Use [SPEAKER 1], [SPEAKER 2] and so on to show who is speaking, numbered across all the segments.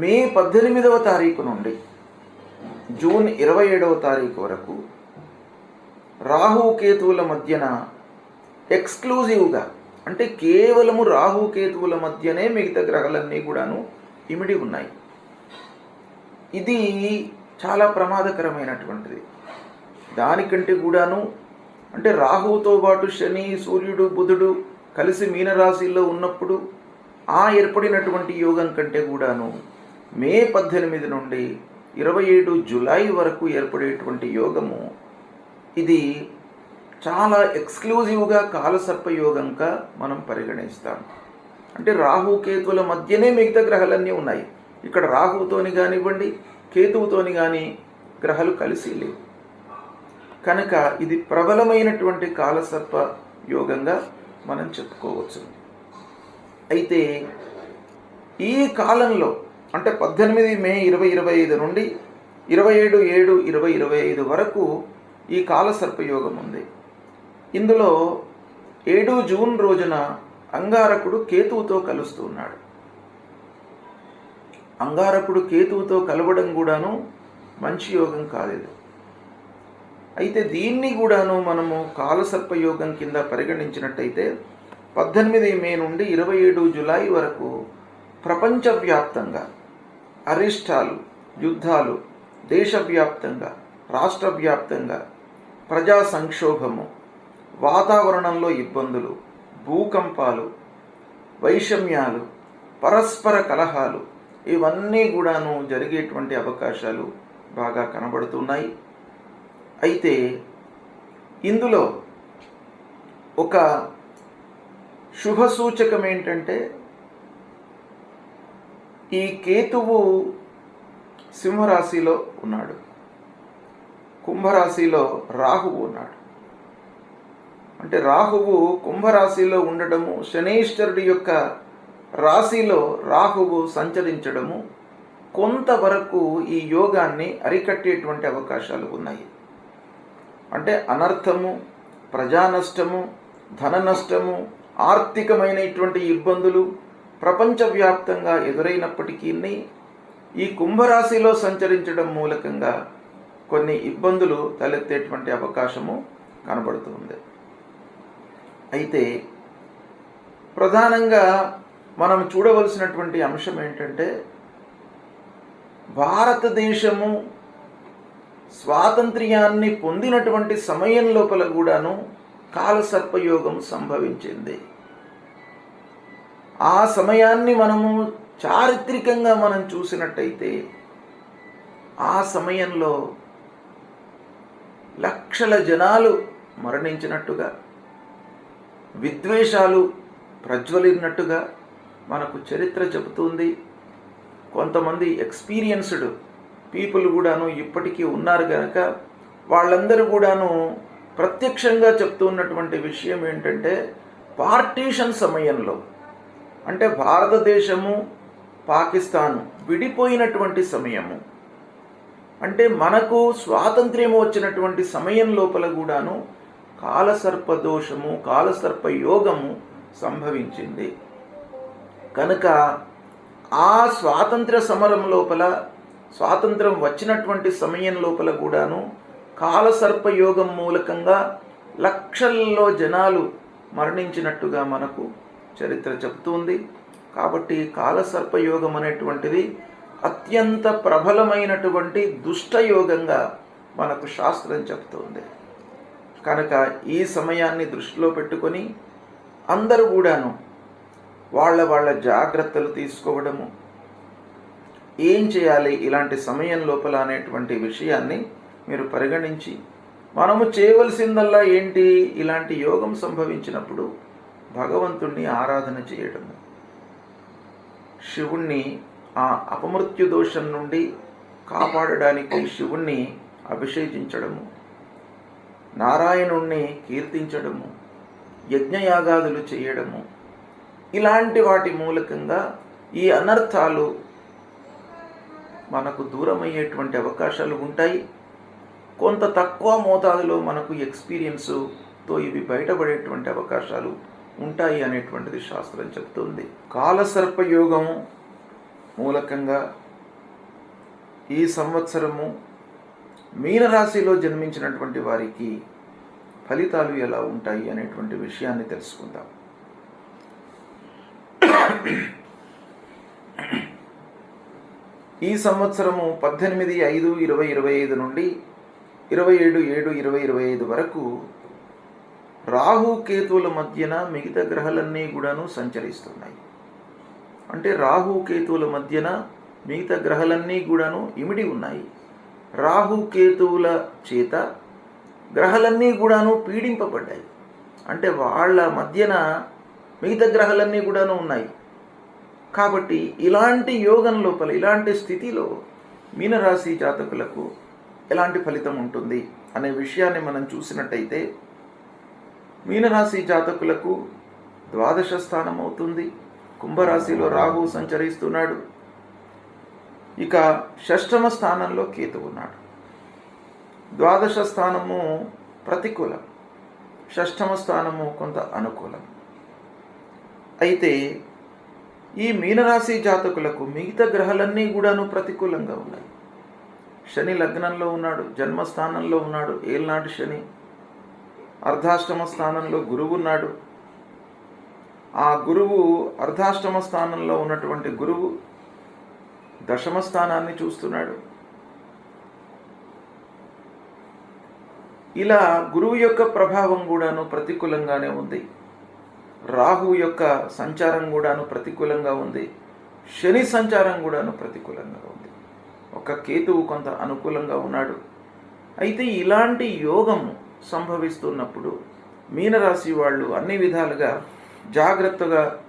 [SPEAKER 1] మే పద్దెనిమిదవ తారీఖు నుండి జూన్ ఇరవై ఏడవ తారీఖు వరకు రాహు కేతువుల మధ్యన ఎక్స్క్లూజివ్గా అంటే కేవలము రాహు కేతువుల మధ్యనే మిగతా గ్రహాలన్నీ కూడాను ఇమిడి ఉన్నాయి. ఇది చాలా ప్రమాదకరమైనటువంటిది. దానికంటే కూడాను అంటే రాహువుతో పాటు శని సూర్యుడు బుధుడు కలిసి మీనరాశిలో ఉన్నప్పుడు ఆ ఏర్పడినటువంటి యోగం కంటే కూడాను మే పద్దెనిమిది నుండి ఇరవై ఏడు జులై వరకు ఏర్పడేటువంటి యోగము ఇది చాలా ఎక్స్క్లూజివ్గా కాలసర్ప యోగంగా మనం పరిగణిస్తాం. అంటే రాహు కేతువుల మధ్యనే మిగతా గ్రహాలన్నీ ఉన్నాయి. ఇక్కడ రాహుతోని కానివ్వండి కేతువుతోని కానీ గ్రహాలు కలిసి లేవు. కనుక ఇది ప్రబలమైనటువంటి కాలసర్ప యోగంగా మనం చెప్పుకోవచ్చు. అయితే ఈ కాలంలో అంటే పద్దెనిమిది మే ఇరవై ఇరవై ఐదు నుండి ఇరవై ఏడు ఏడు ఇరవై ఇరవై ఐదు వరకు ఈ కాలసర్పయోగం ఉంది. ఇందులో ఏడు జూన్ రోజున అంగారకుడు కేతువుతో కలుస్తున్నాడు అంగారకుడు కేతువుతో కలవడం కూడాను మంచి యోగం కాలేదు. అయితే దీన్ని కూడాను మనము కాలసర్పయోగం కింద పరిగణించినట్టయితే పద్దెనిమిది మే నుండి ఇరవై ఏడు జులై వరకు ప్రపంచవ్యాప్తంగా అరిష్టాలు యుద్ధాలు దేశవ్యాప్తంగా రాష్ట్ర వ్యాప్తంగా ప్రజా సంక్షోభము వాతావరణంలో ఇబ్బందులు భూకంపాలు వైషమ్యాలు పరస్పర కలహాలు ఇవన్నీ కూడాను జరిగేటువంటి అవకాశాలు బాగా కనబడుతున్నాయి. అయితే ఇందులో ఒక శుభ సూచకం ఏంటంటే ఈ కేతువు సింహరాశిలో ఉన్నాడు. కుంభరాశిలో రాహువు ఉన్నాడు. అంటే రాహువు కుంభరాశిలో ఉండడము శనేశ్వరుడి యొక్క రాశిలో రాహువు సంచరించడము కొంతవరకు ఈ యోగాన్ని అరికట్టేటువంటి అవకాశాలు ఉన్నాయి. అంటే అనర్థము ప్రజానష్టము ధన నష్టము ఆర్థికమైనటువంటి ఇబ్బందులు ప్రపంచవ్యాప్తంగా ఎదురైనప్పటికీ ఈ కుంభరాశిలో సంచరించడం మూలకంగా కొన్ని ఇబ్బందులు తలెత్తేటువంటి అవకాశము కనబడుతుంది. అయితే ప్రధానంగా మనం చూడవలసినటువంటి అంశం ఏంటంటే భారతదేశము స్వాతంత్ర్యాన్ని పొందినటువంటి సమయం లోపల కూడాను కాలసర్పయోగం సంభవించింది. ఆ సమయాన్ని మనము చారిత్రికంగా మనం చూసినట్టయితే ఆ సమయంలో లక్షల జనాలు మరణించినట్టుగా విద్వేషాలు ప్రజ్వలినట్టుగా మనకు చరిత్ర చెబుతుంది. కొంతమంది ఎక్స్పీరియన్స్డ్ పీపుల్ కూడాను ఇప్పటికీ ఉన్నారు కనుక వాళ్ళందరూ కూడాను ప్రత్యక్షంగా చెప్తున్నటువంటి విషయం ఏంటంటే పార్టీషన్ సమయంలో అంటే భారతదేశము పాకిస్తాను విడిపోయినటువంటి సమయము. అంటే మనకు స్వాతంత్ర్యం వచ్చినటువంటి సమయం లోపల కూడాను కాలసర్ప దోషము కాలసర్ప యోగము సంభవించింది. కనుక ఆ స్వాతంత్ర సమరం లోపల స్వాతంత్రం వచ్చినటువంటి సమయం లోపల కూడాను కాలసర్ప యోగం మూలకంగా లక్షల్లో జనాలు మరణించినట్టుగా మనకు చరిత్ర చెబుతుంది కాబట్టి కాలసర్పయోగం అనేటువంటిది అత్యంత ప్రబలమైనటువంటి దుష్టయోగంగా మనకు శాస్త్రం చెప్తుంది. కనుక ఈ సమయాన్ని దృష్టిలో పెట్టుకొని అందరూ కూడాను వాళ్ళ వాళ్ళ జాగ్రత్తలు తీసుకోవడము ఏం చేయాలి ఇలాంటి సమయం లోపల అనేటువంటి విషయాన్ని మీరు పరిగణించి మనము చేయవలసిందల్లా ఏంటి ఇలాంటి యోగం సంభవించినప్పుడు భగవంతుణ్ణి ఆరాధన చేయడము శివుణ్ణి ఆ అపమృత్యు దోషం నుండి కాపాడడానికి శివుణ్ణి అభిషేకించడము. నారాయణుణ్ణి కీర్తించడము. యజ్ఞయాగాదులు చేయడము. ఇలాంటి వాటి మూలకంగా ఈ అనర్థాలు మనకు దూరమయ్యేటువంటి అవకాశాలు ఉంటాయి. కొంత తక్కువ మోతాదులో మనకు ఎక్స్పీరియన్సుతో ఇవి బయటపడేటువంటి అవకాశాలు ఉంటాయి అనేటువంటిది శాస్త్రం చెప్తుంది. కాలసర్పయోగం మూలకంగా ఈ సంవత్సరము మీనరాశిలో జన్మించినటువంటి వారికి ఫలితాలు ఎలా ఉంటాయి అనేటువంటి విషయాన్ని తెలుసుకుందాం. ఈ సంవత్సరము పద్దెనిమిది ఐదు ఇరవై ఇరవై ఐదు నుండి ఇరవై ఏడు ఏడు ఇరవై ఇరవై ఐదు వరకు రాహు కేతువుల మధ్యన మిగతా గ్రహాలన్నీ కూడాను సంచరిస్తున్నాయి. అంటే రాహు కేతువుల మధ్యన మిగతా గ్రహాలన్నీ కూడాను ఇమిడి ఉన్నాయి. రాహు కేతువుల చేత గ్రహాలన్నీ కూడాను పీడింపబడ్డాయి. అంటే వాళ్ళ మధ్యన మిగతా గ్రహాలన్నీ కూడాను ఉన్నాయి. కాబట్టి ఇలాంటి యోగం లోపల ఇలాంటి స్థితిలో మీనరాశి జాతకులకు ఎలాంటి ఫలితం ఉంటుంది అనే విషయాన్ని మనం చూసినట్టయితే మీనరాశి జాతకులకు ద్వాదశ స్థానం అవుతుంది కుంభరాశిలో రాహు సంచరిస్తున్నాడు. ఇక షష్టమ స్థానంలో కేతు ఉన్నాడు. ద్వాదశ స్థానము ప్రతికూలం. షష్టమ స్థానము కొంత అనుకూలం. అయితే ఈ మీనరాశి జాతకులకు మిగతా గ్రహాలన్నీ కూడాను ప్రతికూలంగా ఉన్నాయి. శని లగ్నంలో ఉన్నాడు జన్మస్థానంలో ఉన్నాడు ఏల్నాటి శని. అర్ధాష్టమ స్థానంలో గురువు ఉన్నాడు. ఆ గురువు అర్ధాష్టమ స్థానంలో ఉన్నటువంటి గురువు దశమ స్థానాన్ని చూస్తున్నాడు. ఇలా గురువు యొక్క ప్రభావం కూడాను ప్రతికూలంగానే ఉంది. రాహు యొక్క సంచారం కూడాను ప్రతికూలంగా ఉంది. శని సంచారం కూడాను ప్రతికూలంగా ఉంది. ఒక కేతువు కొంత అనుకూలంగా ఉన్నాడు. అయితే ఇలాంటి యోగం సంభవిస్తున్నప్పుడు మీనరాశి వాళ్ళు అన్ని విధాలుగా జాగ్రత్తగా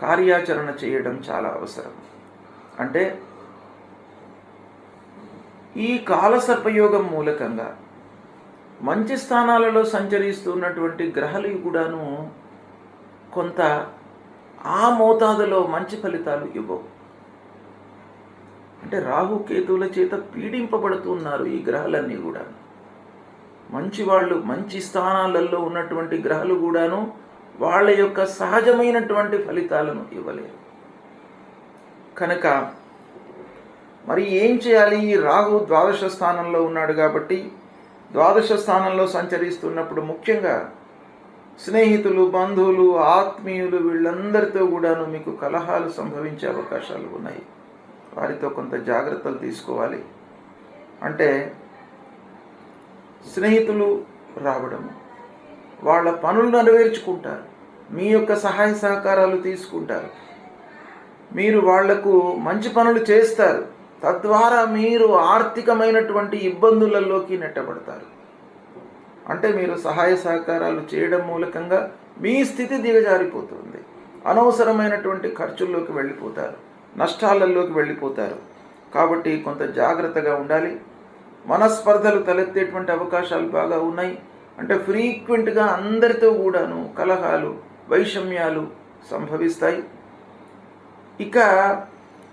[SPEAKER 1] కార్యాచరణ చేయడం చాలా అవసరం. అంటే ఈ కాలసర్పయోగం మూలకంగా మంచి స్థానాలలో సంచరిస్తున్నటువంటి గ్రహాలు కూడాను కొంత ఆ మోతాదులో మంచి ఫలితాలు ఇవ్వవు. అంటే రాహు కేతువుల చేత పీడింపబడుతున్నారు ఈ గ్రహాలన్నీ కూడా మంచి వాళ్ళు మంచి స్థానాలలో ఉన్నటువంటి గ్రహాలు కూడాను వాళ్ళ యొక్క సహజమైనటువంటి ఫలితాలను ఇవ్వలేరు. కనుక మరి ఏం చేయాలి? ఈ రాహు ద్వాదశ స్థానంలో ఉన్నాడు కాబట్టి ద్వాదశ స్థానంలో సంచరిస్తున్నప్పుడు ముఖ్యంగా స్నేహితులు బంధువులు ఆత్మీయులు వీళ్ళందరితో కూడాను మీకు కలహాలు సంభవించే అవకాశాలు ఉన్నాయి. వారితో కొంత జాగ్రత్తలు తీసుకోవాలి. అంటే స్నేహితులు రావడం వాళ్ళ పనులు నెరవేర్చుకుంటారు మీ యొక్క సహాయ సహకారాలు తీసుకుంటారు. మీరు వాళ్ళకు మంచి పనులు చేస్తారు తద్వారా మీరు ఆర్థికమైనటువంటి ఇబ్బందులలోకి నెట్టబడతారు. అంటే మీరు సహాయ సహకారాలు చేయడం మూలకంగా మీ స్థితి దిగజారిపోతుంది. అనవసరమైనటువంటి ఖర్చుల్లోకి వెళ్ళిపోతారు నష్టాలలోకి వెళ్ళిపోతారు. కాబట్టి కొంత జాగ్రత్తగా ఉండాలి. మనస్పర్ధలు తలెత్తేటువంటి అవకాశాలు బాగా ఉన్నాయి. అంటే ఫ్రీక్వెంట్గా అందరితో కూడాను కలహాలు వైషమ్యాలు సంభవిస్తాయి. ఇక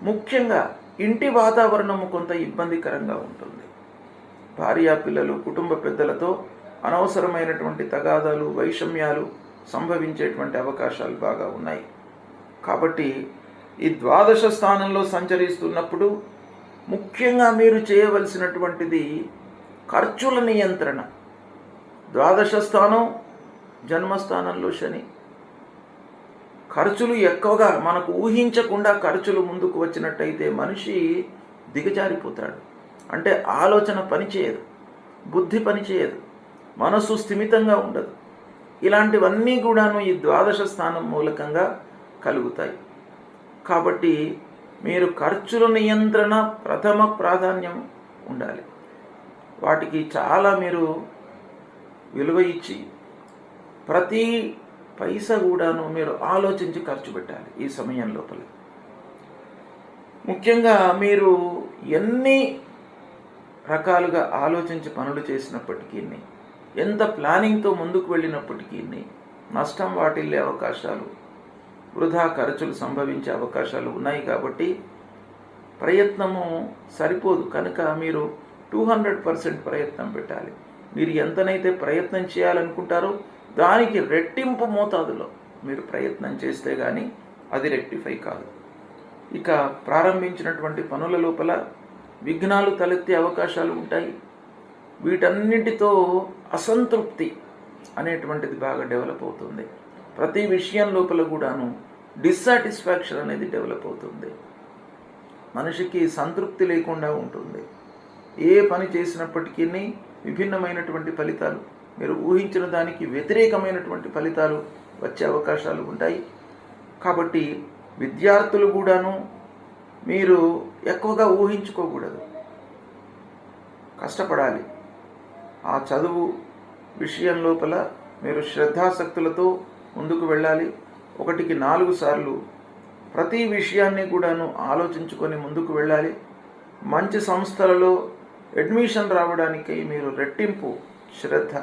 [SPEAKER 1] ముఖ్యంగా ఇంటి వాతావరణము కొంత ఇబ్బందికరంగా ఉంటుంది. భార్యా పిల్లలు కుటుంబ పెద్దలతో అనవసరమైనటువంటి తగాదాలు వైషమ్యాలు సంభవించేటువంటి అవకాశాలు బాగా ఉన్నాయి. కాబట్టి ఈ ద్వాదశ స్థానంలో సంచరిస్తున్నప్పుడు ముఖ్యంగా మీరు చేయవలసినటువంటిది ఖర్చుల నియంత్రణ. ద్వాదశ స్థానం జన్మస్థానంలో శని. ఖర్చులు ఎక్కువగా మనకు ఊహించకుండా ఖర్చులు ముందుకు వచ్చినట్టయితే మనిషి దిగజారిపోతాడు. అంటే ఆలోచన పనిచేయదు బుద్ధి పనిచేయదు మనసు స్థిమితంగా ఉండదు. ఇలాంటివన్నీ కూడాను ఈ ద్వాదశ స్థానం మూలకంగా కలుగుతాయి. కాబట్టి మీరు ఖర్చుల నియంత్రణ ప్రథమ ప్రాధాన్యం ఉండాలి. వాటికి చాలా మీరు విలువ ఇచ్చి ప్రతి పైస కూడాను మీరు ఆలోచించి ఖర్చు పెట్టాలి ఈ సమయం లోపల. ముఖ్యంగా మీరు ఎన్ని రకాలుగా ఆలోచించి పనులు చేసినప్పటికీ ఎంత ప్లానింగ్తో ముందుకు వెళ్ళినప్పటికీ నష్టం వాటిల్లే అవకాశాలు వృధా ఖర్చులు సంభవించే అవకాశాలు ఉన్నాయి కాబట్టి ప్రయత్నము సరిపోదు. కనుక మీరు టూ హండ్రెడ్ పర్సెంట్ ప్రయత్నం పెట్టాలి. మీరు ఎంతనైతే ప్రయత్నం చేయాలనుకుంటారో దానికి రెట్టింపు మోతాదులో మీరు ప్రయత్నం చేస్తే కానీ అది రెక్టిఫై కాదు. ఇక ప్రారంభించినటువంటి పనుల లోపల విఘ్నాలు తలెత్తే అవకాశాలు ఉంటాయి. వీటన్నిటితో అసంతృప్తి అనేటువంటిది బాగా డెవలప్ అవుతుంది. ప్రతి విషయం లోపల కూడాను డిస్సాటిస్ఫాక్షన్ అనేది డెవలప్ అవుతుంది. మనిషికి సంతృప్తి లేకుండా ఉంటుంది. ఏ పని చేసినప్పటికీ విభిన్నమైనటువంటి ఫలితాలు మీరు ఊహించిన దానికి వ్యతిరేకమైనటువంటి ఫలితాలు వచ్చే అవకాశాలు ఉంటాయి. కాబట్టి విద్యార్థులు కూడాను మీరు ఎక్కువగా ఊహించుకోకూడదు. కష్టపడాలి. ఆ చదువు విషయం లోపల మీరు శ్రద్ధాసక్తులతో ముందుకు వెళ్ళాలి. ఒకటికి నాలుగు సార్లు ప్రతి విషయాన్ని కూడాను ఆలోచించుకొని ముందుకు వెళ్ళాలి. మంచి సంస్థలలో అడ్మిషన్ రావడానికి మీరు రెట్టింపు శ్రద్ధ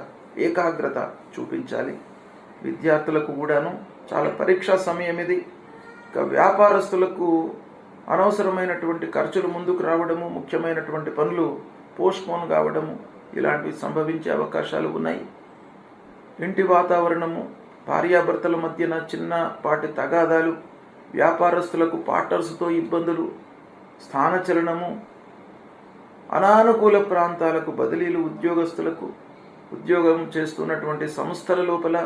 [SPEAKER 1] ఏకాగ్రత చూపించాలి. విద్యార్థులకు కూడాను చాలా పరీక్షా సమయం ఇది. ఇక వ్యాపారస్తులకు అనవసరమైనటువంటి ఖర్చులు ముందుకు రావడము ముఖ్యమైనటువంటి పనులు పోస్ట్పోన్ కావడము ఇలాంటివి సంభవించే అవకాశాలు ఉన్నాయి. ఇంటి వాతావరణము భార్యాభర్తల మధ్యన చిన్నపాటి తగాదాలు వ్యాపారస్తులకు పార్టర్స్తో ఇబ్బందులు స్థానచలనము అనానుకూల ప్రాంతాలకు బదిలీలు ఉద్యోగస్తులకు ఉద్యోగం చేస్తున్నటువంటి సంస్థల లోపల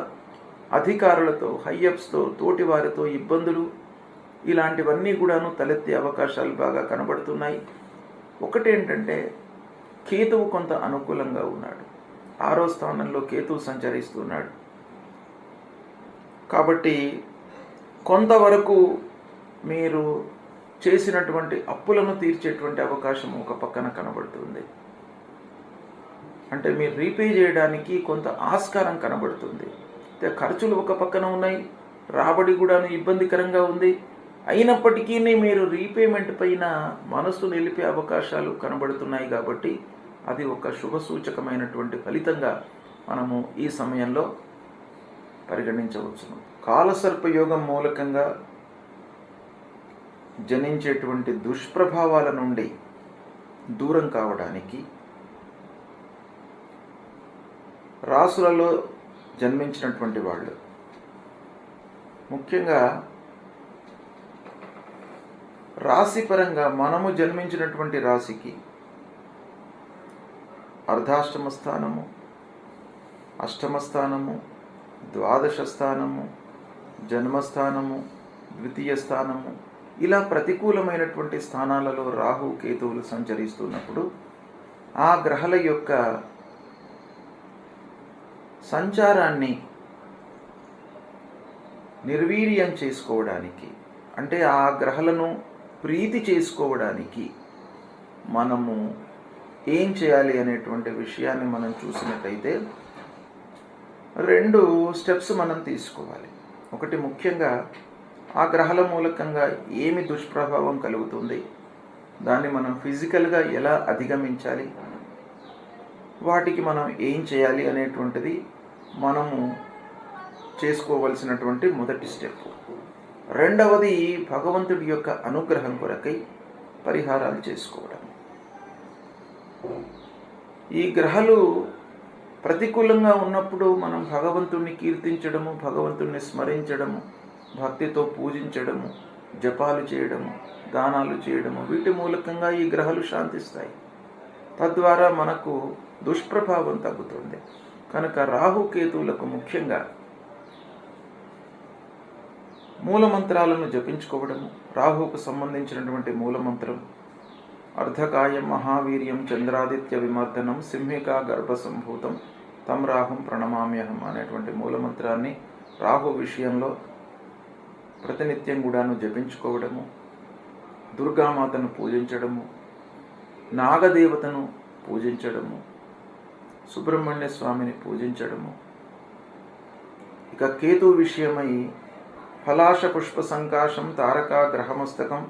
[SPEAKER 1] అధికారులతో హైయప్స్తో తోటివారితో ఇబ్బందులు ఇలాంటివన్నీ కూడాను తలెత్తే అవకాశాలు బాగా కనబడుతున్నాయి. ఒకటేంటంటే కేతువు కొంత అనుకూలంగా ఉన్నాడు. ఆరో స్థానంలో కేతువు సంచరిస్తున్నాడు. కాబట్టి కొంతవరకు మీరు చేసినటువంటి అప్పులను తీర్చేటువంటి అవకాశం ఒక పక్కన కనబడుతుంది. అంటే మీరు రీపే చేయడానికి కొంత ఆస్కారం కనబడుతుంది. అయితే ఖర్చులు ఒక పక్కన ఉన్నాయి రాబడి కూడా ఇబ్బందికరంగా ఉంది. అయినప్పటికీ మీరు రీపేమెంట్ పైన మనసు నిలిపే అవకాశాలు కనబడుతున్నాయి కాబట్టి అది ఒక శుభ సూచకమైనటువంటి ఫలితంగా మనము ఈ సమయంలో పరిగణించవచ్చును. కాలసర్ప యోగం మూలకంగా జనించేటువంటి దుష్ప్రభావాల నుండి దూరం కావడానికి రాసులలో జన్మించినటువంటి వాళ్ళు. ముఖ్యంగా రాశిపరంగా మనము జన్మించినటువంటి రాశికి అర్ధాష్టమ స్థానము అష్టమ స్థానము ద్వాదశ స్థానము జన్మస్థానము ద్వితీయ స్థానము ఇలా ప్రతికూలమైనటువంటి స్థానాలలో రాహు కేతువులు సంచరిస్తున్నప్పుడు ఆ గ్రహాల యొక్క సంచారాన్ని నిర్వీర్యం చేసుకోవడానికి అంటే ఆ గ్రహాలను ప్రీతి చేసుకోవడానికి మనము ఏం చేయాలి అనేటువంటి విషయాన్ని మనం చూసినట్టయితే రెండు స్టెప్స్ మనం తీసుకోవాలి. ఒకటి ముఖ్యంగా ఆ గ్రహాల మూలకంగా ఏమి దుష్ప్రభావం కలుగుతుంది? దాన్ని మనం ఫిజికల్గా ఎలా అధిగమించాలి? వాటికి మనం ఏం చేయాలి అనేటువంటిది మనము చేసుకోవలసినటువంటి మొదటి స్టెప్ రెండవది భగవంతుడి యొక్క అనుగ్రహం కొరకై పరిహారాలు చేసుకోవడం. ఈ గ్రహాలు ప్రతికూలంగా ఉన్నప్పుడు మనం భగవంతుణ్ణి కీర్తించడము భగవంతుణ్ణి స్మరించడము భక్తితో పూజించడము జపాలు చేయడము దానాలు చేయడము వీటి మూలకంగా ఈ గ్రహాలు శాంతిస్తాయి. తద్వారా మనకు దుష్ప్రభావం తగ్గుతుంది. కనుక రాహుకేతువులకు ముఖ్యంగా మూలమంత్రాలను జపించుకోవడము రాహుకు సంబంధించినటువంటి మూలమంత్రం అర్ధకాయం మహావీర్యం చంద్రాదిత్య విమర్దనం సింహిక గర్భ సంభూతం తం రాహుం ప్రణమామ్యహం అనేటువంటి మూలమంత్రాన్ని రాహు విషయంలో ప్రతినిత్యం కూడాను జపించుకోవడము దుర్గామాతను పూజించడము నాగదేవతను పూజించడము సుబ్రహ్మణ్య స్వామిని పూజించడము. ఇక కేతు విషయమై ఫలాశ పుష్ప సంకాశం తారకా గ్రహమస్తకం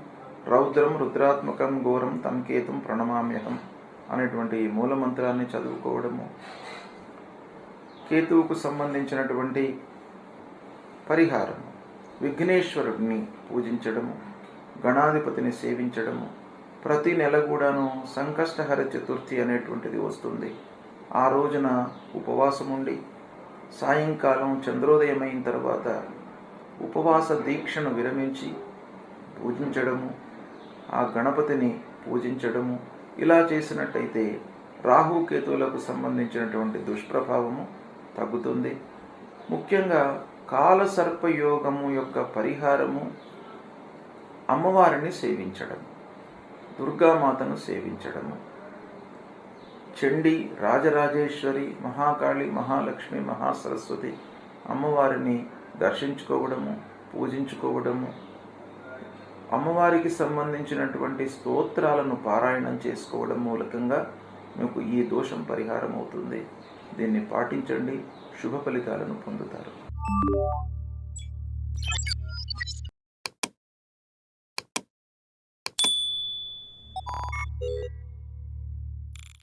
[SPEAKER 1] రౌద్రం రుద్రాత్మకం ఘోరం తంకేతం ప్రణమామ్యహం అనేటువంటి ఈ మూలమంత్రాన్ని చదువుకోవడము. కేతువుకు సంబంధించినటువంటి పరిహారం విఘ్నేశ్వరుడిని పూజించడము. గణాధిపతిని సేవించడము. ప్రతి నెల కూడాను సంకష్టహర చతుర్థి అనేటువంటిది వస్తుంది. ఆ రోజున ఉపవాసం ఉండి సాయంకాలం చంద్రోదయం అయిన తర్వాత ఉపవాస దీక్షను విరమించి పూజించడము. ఆ గణపతిని పూజించడము. ఇలా చేసినట్టయితే రాహుకేతువులకు సంబంధించినటువంటి దుష్ప్రభావము తగ్గుతుంది. ముఖ్యంగా కాలసర్పయోగము యొక్క పరిహారము అమ్మవారిని సేవించడం దుర్గామాతను సేవించడము. చండి రాజరాజేశ్వరి మహాకాళి మహాలక్ష్మి మహాసరస్వతి అమ్మవారిని దర్శించుకోవడము పూజించుకోవడము అమ్మవారికి సంబంధించినటువంటి స్తోత్రాలను పారాయణం చేసుకోవడం మూలకంగా మీకు ఈ దోషం పరిహారం అవుతుంది దీన్ని పాటించండి. శుభ ఫలితాలను పొందుతారు.